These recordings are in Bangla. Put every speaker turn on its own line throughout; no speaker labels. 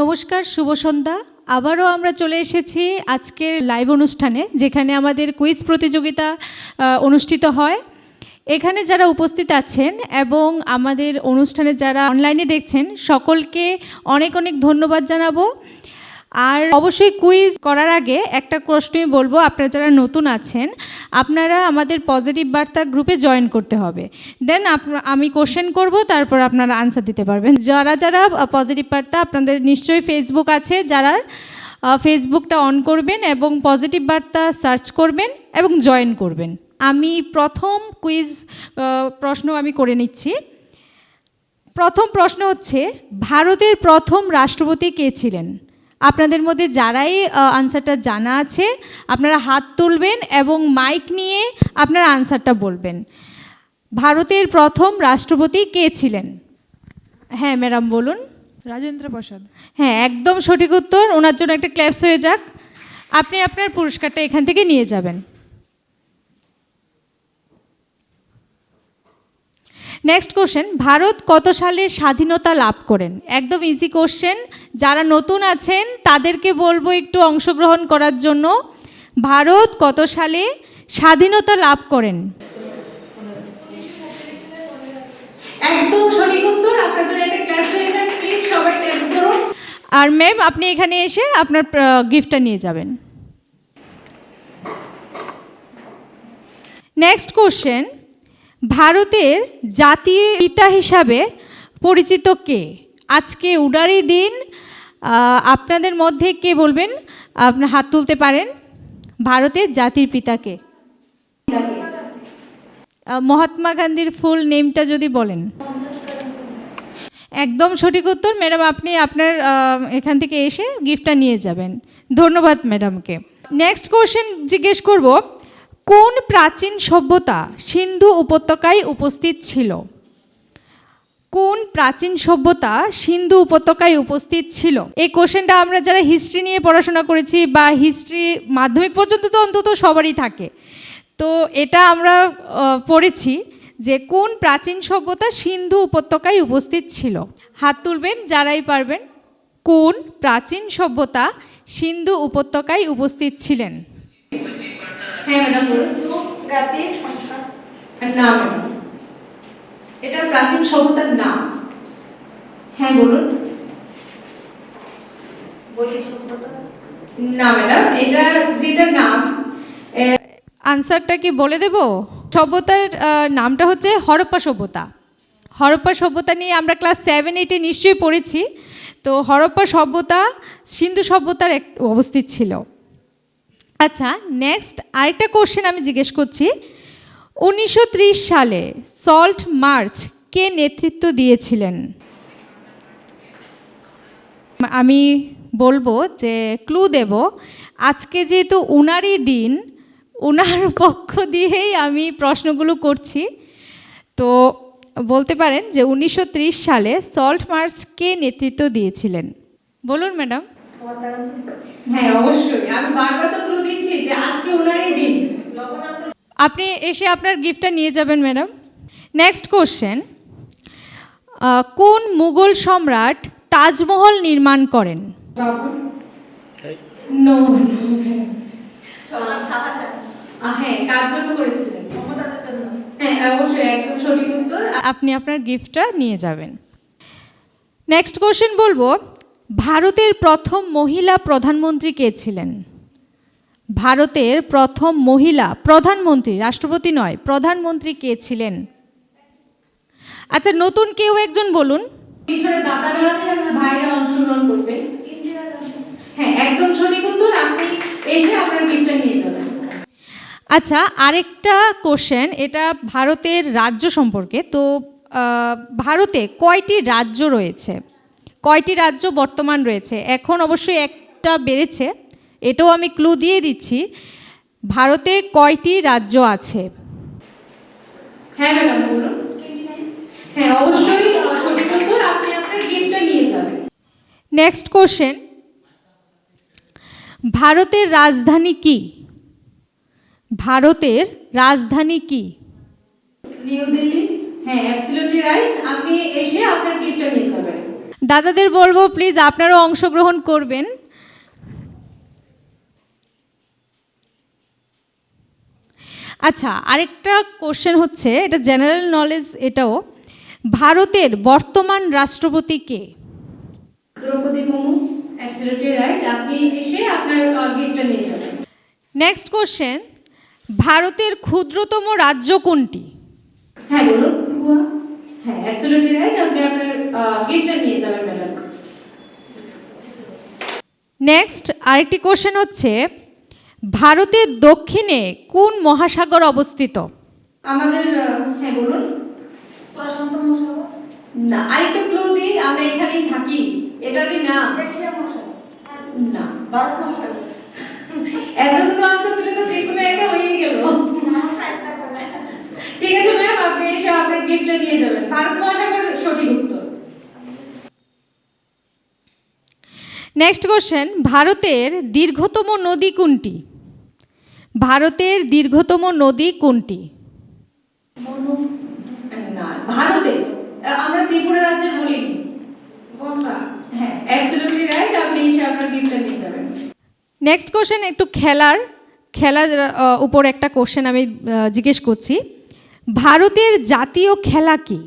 নমস্কার, শুভ সন্ধ্যা। আবারও আমরা চলে এসেছি আজকের লাইভ অনুষ্ঠানে, যেখানে আমাদের কুইজ প্রতিযোগিতা অনুষ্ঠিত হয়। এখানে যারা উপস্থিত আছেন এবং আমাদের অনুষ্ঠানে যারা অনলাইনে দেখছেন, সকলকে অনেক অনেক ধন্যবাদ জানাব। আর অবশ্যই কুইজ করার আগে একটা প্রশ্নই বলব, আপনারা যারা নতুন আছেন, আপনারা আমাদের পজিটিভ বার্তা গ্রুপে জয়েন করতে হবে। দেন আমি কোশ্চেন করব, তারপর আপনারা আনসার দিতে পারবেন। যারা যারা পজিটিভ বার্তা, আপনাদের নিশ্চয়ই ফেসবুক আছে, যারা ফেসবুকটা অন করবেন এবং পজিটিভ বার্তা সার্চ করবেন এবং জয়েন করবেন। আমি প্রথম কুইজ প্রশ্ন আমি করে নিচ্ছি। প্রথম প্রশ্ন হচ্ছে, ভারতের প্রথম রাষ্ট্রপতি কে ছিলেন? আপনাদের মধ্যে যারাই আনসারটা জানা আছে আপনারা হাত তুলবেন এবং মাইক নিয়ে আপনারা আনসারটা বলবেন। ভারতের প্রথম রাষ্ট্রপতি কে ছিলেন? হ্যাঁ ম্যাডাম বলুন।
রাজেন্দ্র প্রসাদ।
হ্যাঁ একদম সঠিক উত্তর। ওনার জন্য একটা ক্ল্যাপস হয়ে যাক। আপনি আপনার পুরস্কারটা এখান থেকে নিয়ে যাবেন। নেক্সট কোশ্চেন ভারত কত সালে স্বাধীনতা লাভ করেন? একদম ইজি কোশ্চেন যারা নতুন আছেন তাদেরকে বলব একটু অংশগ্রহণ করার জন্য। ভারত কত সালে স্বাধীনতা লাভ করেন? একদম সঠিক উত্তর। আপনার জন্য একটা ক্লাস হয়ে যাক প্লিজ সবাই ক্লাস করুন। আর ম্যাম আপনি এখানে এসে আপনার গিফটটা নিয়ে যাবেন। নেক্সট কোশ্চেন ভারতের জাতীয় পিতা হিসাবে পরিচিত কে? আজকে উডারি দিন। আপনাদের মধ্যে কে বলবেন? আপনার হাত তুলতে পারেন। ভারতের জাতির পিতাকে মহাত্মা গান্ধীর ফুল নেমটা যদি বলেন। একদম সঠিক উত্তর। ম্যাডাম, আপনি আপনার এখান থেকে এসে গিফটটা নিয়ে যাবেন। ধন্যবাদ ম্যাডামকে। নেক্সট কোশ্চেন জিজ্ঞেস করব। কোন প্রাচীন সভ্যতা সিন্ধু উপত্যকায় উপস্থিত ছিল? কোন প্রাচীন সভ্যতা সিন্ধু উপত্যকায় উপস্থিত ছিল? এই কোশ্চেনটা আমরা যারা হিস্ট্রি নিয়ে পড়াশোনা করেছি বা হিস্ট্রি মাধ্যমিক পর্যন্ত তো অন্তত সবারই থাকে। তো এটা আমরা পড়েছি যে কোন প্রাচীন সভ্যতা সিন্ধু উপত্যকায় উপস্থিত ছিল? হাত তুলবেন, যারাই পারবেন। কোন প্রাচীন সভ্যতা সিন্ধু উপত্যকায় উপস্থিত ছিলেন? হ্যাঁ ম্যাডাম নাম এটা প্রাচীন সভ্যতার নাম। হ্যাঁ বলুন। না ম্যাডাম এটা যেটা নাম আনসারটা কি বলে দেব? সভ্যতার নামটা হচ্ছে হরপ্পা সভ্যতা। হরপ্পা সভ্যতা নিয়ে আমরা ক্লাস সেভেন এইটে নিশ্চয়ই পড়েছি। তো হরপ্পা সভ্যতা সিন্ধু সভ্যতার এক অবস্থিত ছিল। আচ্ছা নেক্সট আরেকটা কোশ্চেন আমি জিজ্ঞেস করছি। উনিশশো ত্রিশ সালে সল্ট মার্চ কে নেতৃত্ব দিয়েছিলেন? আমি বলব যে ক্লু দেব। আজকে যেহেতু উনারই দিন, উনার পক্ষ দিয়েই আমি প্রশ্নগুলো করছি। তো বলতে পারেন যে উনিশশো ত্রিশ সালে সল্ট মার্চ কে নেতৃত্ব দিয়েছিলেন? বলুন ম্যাডাম হ্যাঁ অবশ্যই। আমি বারবার তো ক্লু দিচ্ছি যে আজকে উনারই দিন আপনি এসে আপনার গিফটটা নিয়ে যাবেন ম্যাডাম নেক্সট কোশ্চেন কোন মুঘল সম্রাট তাজমহল নির্মাণ করেন? হ্যাঁ হ্যাঁ আপনি আপনার গিফটটা নিয়ে যাবেন। নেক্সট কোশ্চেন বলব ভারতের প্রথম মহিলা প্রধানমন্ত্রী কে ছিলেন? ভারতের প্রথম মহিলা প্রধানমন্ত্রী রাষ্ট্রপতি নয় প্রধানমন্ত্রী কে ছিলেন? আচ্ছা নতুন কেউ একজন বলুন। ভাইরা অংশগ্রহণ করবেন হ্যাঁ একদম সঠিক উত্তর আপনি এসে আপনার গিফটটা নিয়ে যাবেন। আচ্ছা আরেকটা কোশ্চেন এটা ভারতের রাজ্য সম্পর্কে। তো ভারতে কয়টি রাজ্য রয়েছে? কয়টি রাজ্য বর্তমান রয়েছে? এখন অবশ্যই একটা বেড়েছে এটাও আমি ক্লু দিয়ে দিচ্ছি। ভারতে কয়টি রাজ্য আছে? হ্যাঁ ম্যাডাম বলুন। হ্যাঁ অবশ্যই আহ, সঠিক উত্তর আপনি আপনার গিফটটা নিয়ে যাবেন। নেক্সট কোশ্চেন ভারতের রাজধানী কি? ভারতের রাজধানী কি? নিউ দিল্লি। হ্যাঁ অ্যাবসলিউটলি রাইট আপনি এসে আপনার গিফটটা নিয়ে যাবেন। দাদাদের বলব প্লিজ আপনারাও অংশগ্রহণ করবেন। আচ্ছা আরেকটা কোশ্চেন হচ্ছে এটা জেনারেল নলেজ এটাও। ভারতের বর্তমান রাষ্ট্রপতি কে?
দ্রৌপদী মুর্মু
রাইট আপনি এসে আপনার গিফটটা নিয়ে যাবেন। নেক্সট কোশ্চেন ভারতের ক্ষুদ্রতম রাজ্য কোনটি?
হ্যাঁ বলুন।
হ্যাঁ রাইট আপনি আপনার গিফটটা নিয়ে যাবেন ম্যাডাম নেক্সট আরেকটি কোশ্চেন হচ্ছে ভারতের দক্ষিণে কোন মহাসাগর অবস্থিত?
আমাদের হ্যাঁ বলুন।
প্রশান্ত মহাসাগর?
না আরেকটু ক্লু দিই আমরা এখানেই থাকি। এটারই নাম?
এশিয়া মহাসাগর।
না।
ভারত মহাসাগর।
এতগুলো আনসার দিলে তো যে কোনো একটা হয়েই গেল। ঠিক আছে ম্যাম আপনি এসে আপনার গিফটটা নিয়ে যাবেন। ভারত মহাসাগর সঠিক উত্তর
নেক্সট কোশ্চেন ভারতের দীর্ঘতম নদী কোনটি? ভারতের দীর্ঘতম নদী কোনটি?
ভারতে আমরা ত্রিপুরা রাজ্যের বলিনি। হ্যাঁ রাইট আপনি এসে আপনার গিফটটা নিয়ে যাবেন।
নেক্সট কোশ্চেন একটু খেলার খেলার উপর একটা কোশ্চেন আমি জিজ্ঞেস করছি। ভারতের জাতীয় খেলা কি?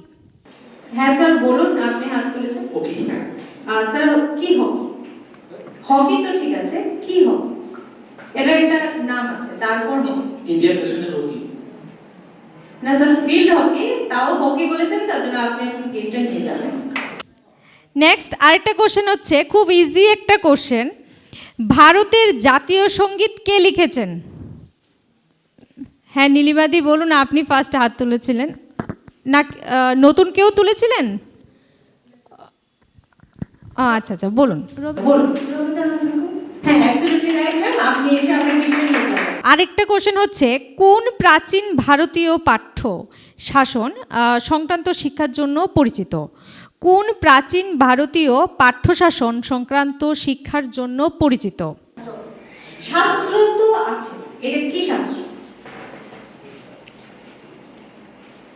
হ্যাঁ স্যার বলুন আপনি হাত তুলেছেন? স্যার কি হকি? হকি তো ঠিক আছে কি হকি? এটা একটা নাম আছে তারপর হকি।
Indian national hockey.
না স্যার ফিল্ড হকি তাও হকি বলেছেন তার জন্য আপনি এখন গেমটা নিয়ে যাবেন।
নেক্সট আরেকটা কোশ্চেন হচ্ছে খুব ইজি একটা কোশ্চেন ভারতের জাতীয় সংগীত কে লিখেছেন? হ্যাঁ নীলিমাদি বলুন আপনি ফার্স্ট হাত তুলেছিলেন। না নতুন কেউ তুলেছিলেন? আচ্ছা আচ্ছা বলুন।
বলুন। রাইট ম্যাম আপনি এসে আপনার গেমটা নিয়ে যাবেন
আরেকটা কোশ্চেন হচ্ছে কোন প্রাচীন ভারতীয় পাঠ্য শাসন সংক্রান্ত শিক্ষার জন্য পরিচিত? কোন প্রাচীন ভারতীয় পাঠ্য শাসন সংক্রান্ত শিক্ষার জন্য পরিচিত?
শাস্ত্র তো আছে। এটা কি শাস্ত্র?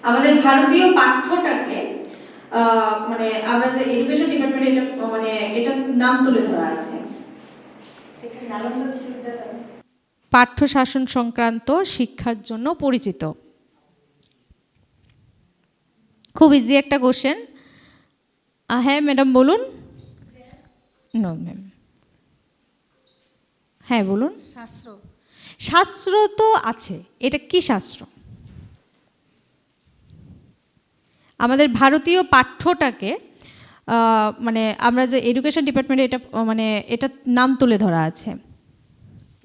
আমাদের ভারতীয় পাঠ্যটাকে মানে আমরা যে এডুকেশন ডিপার্টমেন্টে এটা মানে এটা নাম তুলে ধরা আছে।
এখানে নালন্দা বিশ্ববিদ্যালয়।
পাঠ্য শাসন সংক্রান্ত শিক্ষার জন্য পরিচিত। খুব ইজি একটা কোশ্চেন হ্যাঁ ম্যাডাম বলুন। নো ম্যাম হ্যাঁ বলুন।
শাস্ত্র।
শাস্ত্র তো আছে। এটা কি শাস্ত্র? আমাদের ভারতীয় পাঠ্যটাকে মানে আমরা যে এডুকেশন ডিপার্টমেন্টে এটা মানে এটা নাম তুলে ধরা আছে।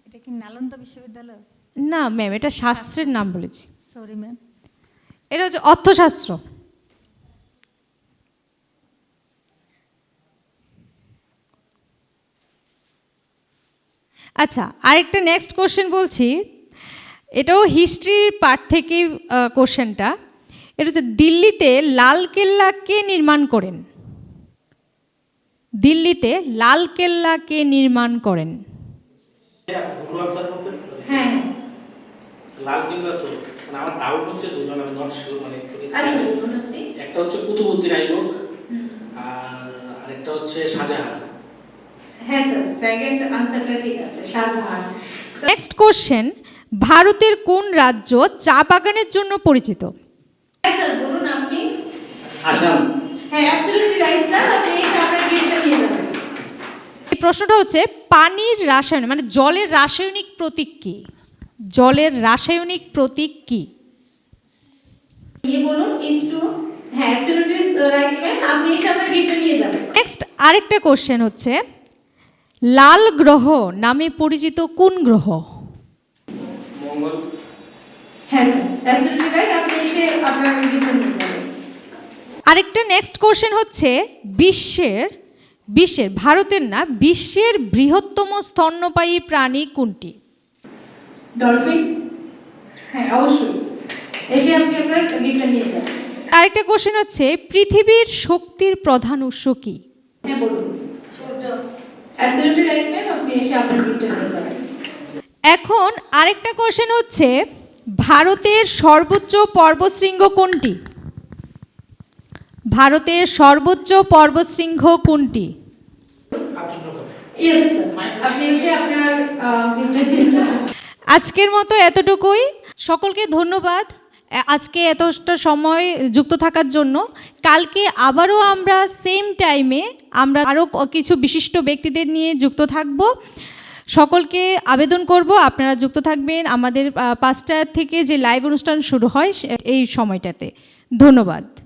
এটা কি নালন্দা বিশ্ববিদ্যালয়?
না ম্যাম এটা শাস্ত্রের নাম বলেছি।
সরি ম্যাম
এটা হচ্ছে অর্থশাস্ত্র। আচ্ছা আরেকটা নেক্সট কোশ্চেন বলছি। এটাও হিস্ট্রির পার্ট থেকে কোশ্চেনটা এটা হচ্ছে দিল্লিতে লাল কেল্লা কে নির্মাণ করেন? দিল্লিতে লাল কেল্লা কে নির্মাণ করেন।
হ্যাঁ।
লাল কিংবা তো মানে আমার ডাউট হচ্ছে দুজন আমি নট শিওর মানে
আচ্ছা বলুন আপনি।
একটা হচ্ছে কুতুবুদ্দিন আইবক আর আরেকটা হচ্ছে শাহজাহান।
হ্যাঁ স্যার সেকেন্ড আনসারটা ঠিক আছে শাহজাহান।
নেক্সট কোশ্চেন ভারতের কোন রাজ্য চা বাগানের জন্য পরিচিত?
হ্যাঁ স্যার বলুন আপনি।
আসাম।
হ্যাঁ অ্যাবসলিউটলি রাইট স্যার আপনি এসে আপনার গেমটা নিয়ে যাবেন
এই প্রশ্নটা হচ্ছে পানির রাসায়নিক মানে জলের রাসায়নিক প্রতীক কি? জলের রাসায়নিক প্রতীক কি?
ইয়ে বলুন ইস টু হ্যাঁ
নেক্সট আরেকটা কোশ্চেন হচ্ছে লাল গ্রহ নামে পরিচিত কোন গ্রহ?
মঙ্গল।
হ্যাঁ স্যার অ্যাবসলিউটলি রাইট আপনি এসে আপনার গেমটা নিয়ে যাবেন।
আরেকটা নেক্সট কোশ্চেন হচ্ছে বিশ্বের বিশ্বের ভারতের না বিশ্বের বৃহত্তম স্তন্যপায়ী প্রাণী কোনটি?
ডলফিন। হ্যাঁ অবশ্যই। এসে আপনি আপনার গেমটা নিয়ে যাবেন
আরেকটা কোশ্চেন হচ্ছে পৃথিবীর শক্তির প্রধান উৎস কি?
হ্যাঁ বলুন।
সূর্য
অ্যাবসলিউটলি রাইট ম্যাম আপনি এসে আপনার গেমটা নিয়ে যাবেন।
এখন আরেকটা কোশ্চেন হচ্ছে ভারতের সর্বোচ্চ পর্বতশৃঙ্গ কোনটি? ভারতের সর্বোচ্চ পর্বতশৃঙ্গ কোনটি। আজকের মতো এতটুকুই। সকলকে ধন্যবাদ। আজকে এতটা সময় যুক্ত থাকার জন্য। কালকে আবারও আমরা সেম টাইমে আমরা আরও কিছু বিশিষ্ট ব্যক্তিদের নিয়ে যুক্ত থাকব। সকলকে আবেদন করব। আপনারা যুক্ত থাকবেন। আমাদের পাঁচটা থেকে যে লাইভ অনুষ্ঠান শুরু হয় এই সময়টাতে। ধন্যবাদ।